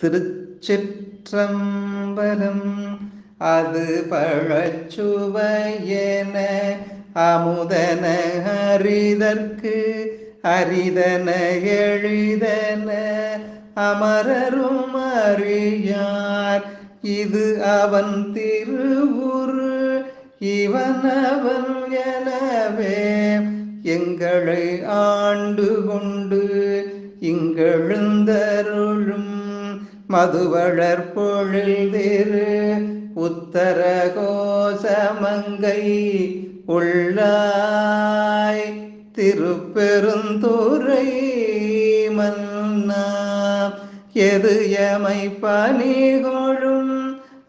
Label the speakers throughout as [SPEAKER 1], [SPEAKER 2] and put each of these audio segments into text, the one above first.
[SPEAKER 1] திருச்சிற்றம்பலம் அது பழச்சுவையென அமுதன அரிதற்கு அரிதன எழிதன அமரரும் அறியார். இது அவன் திருவுரு இவன் அவன் எனவே எங்களை ஆண்டு கொண்டு இங்கெழுந்தருளும் மதுவளர் பொழில் திரு உத்தர கோசமங்கை உள்ளாய் திருப்பெருந்துரை மன்னா எது எமை பணிகொழும்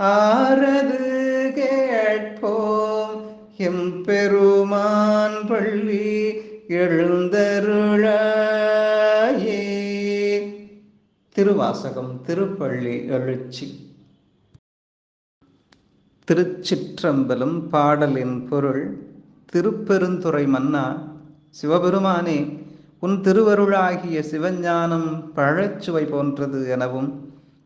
[SPEAKER 1] ஆரது கேட்போம் எம்பெருமான் பள்ளி எழுந்தருளாயே திருவாசகம் திருப்பள்ளி எழுச்சி. திருச்சிற்றம்பலம் பாடலின் பொருள் திருப்பெருந்துறை மன்னா சிவபெருமானே உன் திருவருளாகிய சிவஞானம் பழச்சுவை போன்றது எனவும்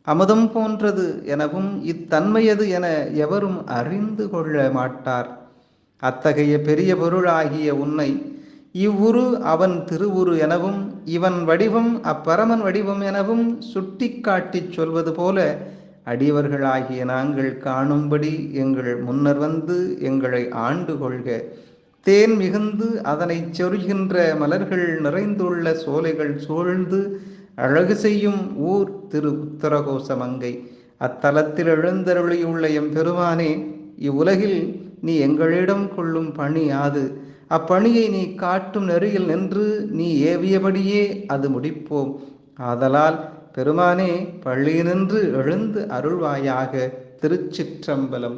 [SPEAKER 1] அமுதம் போன்றது எனவும் இத்தன்மையது என எவரும் அறிந்து கொள்ள மாட்டார். அத்தகைய பெரிய பொருளாகிய உன்னை இவ்வுரு அவன் திருவுரு எனவும் இவன் வடிவம் அப்பரமன் வடிவம் எனவும் சுட்டி காட்டிச் சொல்வது போல அடியவர்களாகிய நாங்கள் காணும்படி எங்கள் முன்னர் வந்து எங்களை ஆண்டு கொள்க. தேன் மிகுந்து அதனை சொருகின்ற மலர்கள் நிறைந்துள்ள சோலைகள் சூழ்ந்து அழகு செய்யும் ஊர் திரு உத்தரகோசமங்கை. அத்தலத்தில் எழுந்தருளியுள்ள எம் பெருமானே இவ்வுலகில் நீ எங்களிடம் கொள்ளும் பணி யாது? அப்பணியை நீ காட்டும் நெறியில் நின்று நீ ஏவியபடியே அது முடிப்போம். ஆதலால் பெருமானே பள்ளியினின்று எழுந்து அருள்வாயாக திருச்சிற்றம்பலம்.